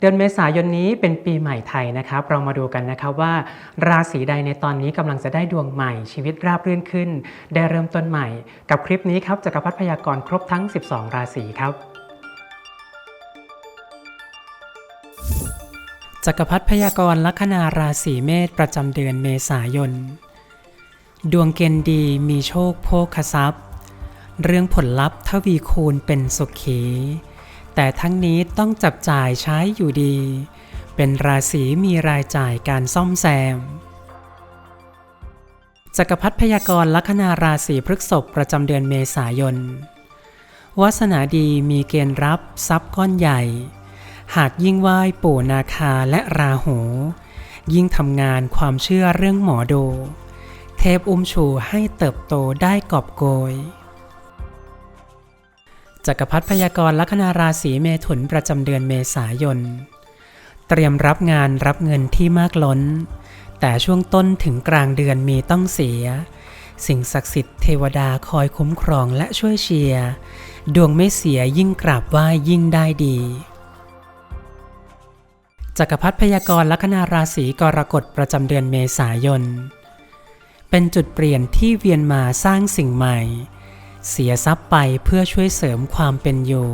เดือนเมษายนนี้เป็นปีใหม่ไทยนะครับ เรามาดูกันนะครับว่า ราศีใดในตอนนี้กำลังจะได้ดวงใหม่ ชีวิตราบรื่นขึ้น ได้เริ่มต้นใหม่ กับคลิปนี้ครับจักรพัฒพยากรณ์ครบทั้ง 12 ราศีครับจักรพัฒพยากรณ์ลัคนาราศีเมษประจำเดือนเมษายน ดวงเกณฑ์ดีมีโชคโภคทรัพย์ เรื่องผลลัพธ์ทวีคูณเป็นสุขี แต่ทั้งนี้ต้องจับจ่ายใช้อยู่ดี เป็นราศีมีรายจ่ายการซ่อมแซมจักรพัฒพยากรลัคนาราศีพฤกษภประจำเดือนเมษายน วาสนาดีมีเกณฑ์รับทรัพย์ก้อนใหญ่ หากยิ่งไหว้ปู่นาคาและราหู ยิ่งทำงานความเชื่อเรื่องหมอดู เทพอุ้มชูให้เติบโตได้กอบโกย จักรพัฒพยากรลัคนาราศีเมถุนประจำเดือนเมษายน เตรียมรับงานรับเงินที่มากล้น แต่ช่วงต้นถึงกลางเดือนมีต้องเสีย สิ่งศักดิ์สิทธิ์เทวดาคอยคุ้มครองและช่วยเชียร์ดวงไม่เสียยิ่งกราบไหว้ยิ่งได้ดีจักรพัฒพยากรลัคนาราศีกรกฎประจำเดือนเมษายน เป็นจุดเปลี่ยนที่เวียนมาสร้างสิ่งใหม่ เสียทรัพย์ไปเพื่อช่วยเสริมความเป็นอยู่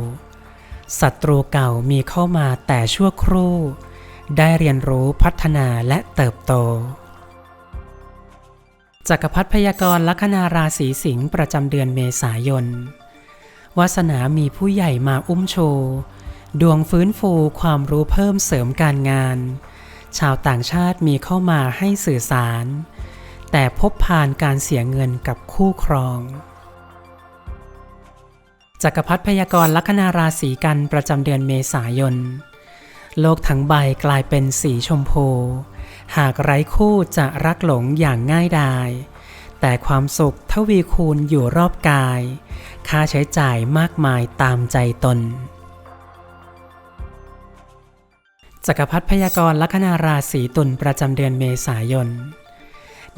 ศัตรูเก่ามีเข้ามาแต่ชั่วครู่ ได้เรียนรู้พัฒนาและเติบโต จักรพัฒพยากรลัคนาราศีสิงห์ประจำเดือนเมษายน วาสนามีผู้ใหญ่มาอุ้มโชว์ดวงฟื้นฟูความรู้เพิ่มเสริมการงาน ชาวต่างชาติมีเข้ามาให้สื่อสาร แต่พบผ่านการเสียเงินกับคู่ครอง จักรพัฒพยากรณ์ลัคนาราศีกันประจำเดือนเมษายน โลกทั้งใบกลายเป็นสีชมพู หากไร้คู่จะรักหลงอย่างง่ายดาย แต่ความสุขทวีคูณอยู่รอบกาย ค่าใช้จ่ายมากมายตามใจตน จักรพัฒพยากรณ์ลัคนาราศีตุลประจำเดือนเมษายน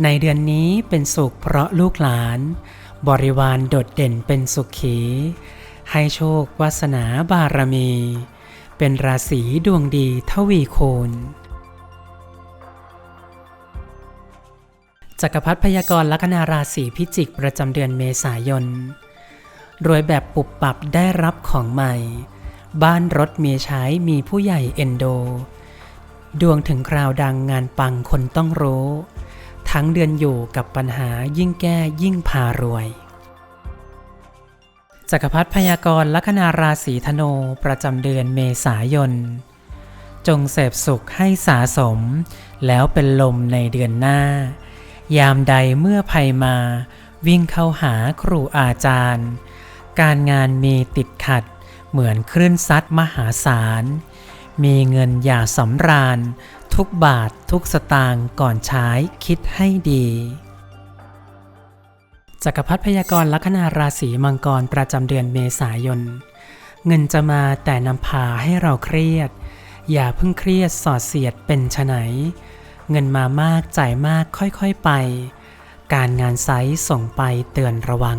ในเดือนนี้เป็นสุขเพราะลูกหลาน บริวารโดดเด่นเป็นสุขี ให้โชควาสนาบารมี เป็นราศีดวงดีทวีคูณจักรพัฒพยากรลัคนาราศีพิจิกประจำเดือนเมษายน รวยแบบปุบปับได้รับของใหม่ บ้านรถมีใช้มีผู้ใหญ่เอ็นโด ดวงถึงคราวดังงานปังคนต้องรู้ ทั้งเดือนอยู่กับปัญหายิ่งแก้ยิ่งพารวย จักรพัฒพยากรณ์ลัคนาราศีธนูประจำเดือนเมษายน จงเสพสุขให้สาสม แล้วเป็นลมในเดือนหน้า ยามใดเมื่อภัยมา วิ่งเข้าหาครูอาจารย์ การงานมีติดขัด เหมือนคลื่นซัดมหาศาล มีเงินอย่าสำราญ ทุกบาททุกสตางค์ก่อนใช้คิดให้ดีจักรพัฒพยากรณ์ลัคนาราศีมังกรประจำเดือนเมษายน เงินจะมาแต่นำพาให้เราเครียด อย่าเพิ่งเครียดสอดเสียดเป็นไฉนเงินมามากจ่ายมากค่อยๆไป การงานไซส์ส่งไปเตือนระวัง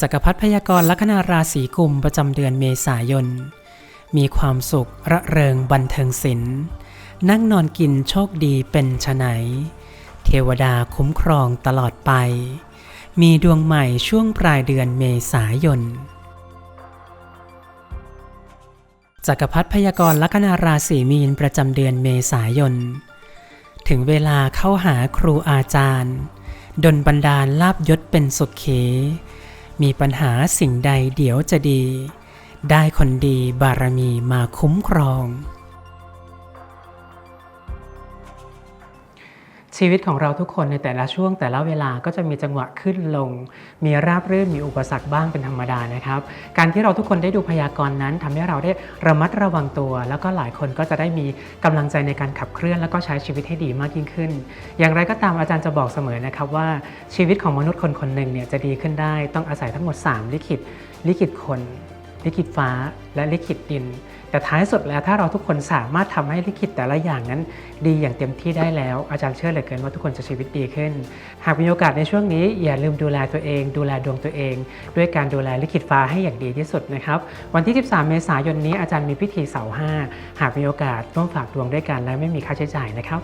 จักรพัฒพยากรณ์ลัคนาราศีกุมประจำเดือนเมษายน มีความสุขระเริงบันเทิงศิลป์นั่งนอนกินโชคดีเป็นไฉนเทวดาคุ้มครองตลอดไป มีดวงใหม่ช่วงปลายเดือนเมษายนจักรพัฒพยากรลัคนาราศีมีนประจำเดือนเมษายน ถึงเวลาเข้าหาครูอาจารย์ ดนบันดาลลาบยศเป็นสุขเข มีปัญหาสิ่งใดเดี๋ยวจะดี ได้คนดีบารมีมาคุ้มครอง ชีวิตของเราทุกคนในแต่ละช่วงแต่ละเวลาก็จะมีจังหวะขึ้นลง มีราบรื่นมีอุปสรรคบ้างเป็นธรรมดานะครับ การที่เราทุกคนได้ดูพยากรณ์นั้นทำให้เราได้ระมัดระวังตัว แล้วก็หลายคนก็จะได้มีกำลังใจในการขับเคลื่อน แล้วก็ใช้ชีวิตให้ดีมากยิ่งขึ้น อย่างไรก็ตามอาจารย์จะบอกเสมอนะครับว่าชีวิตของมนุษย์คนคนหนึ่งเนี่ยจะดีขึ้นได้ ต้องอาศัยทั้งหมด 3 ลิขิตลิขิตคน ลิขิตฟ้าและลิขิตดิน แต่ท้ายสุดแล้วถ้าเราทุกคนสามารถทำให้ลิขิตแต่ละอย่างนั้น ดีอย่างเต็มที่ได้แล้ว อาจารย์เชื่อเหลือเกินว่าทุกคนจะชีวิตดีขึ้น หากมีโอกาสในช่วงนี้อย่าลืมดูแลตัวเอง ดูแลดวงตัวเอง ด้วยการดูแลลิขิตฟ้าให้อย่างดีที่สุดนะครับ วันที่ 13 เมษายนนี้อาจารย์มีพิธีเสาห้าหากมีโอกาสร่วมฝากดวงด้วยกันและไม่มีค่าใช้จ่ายนะครับ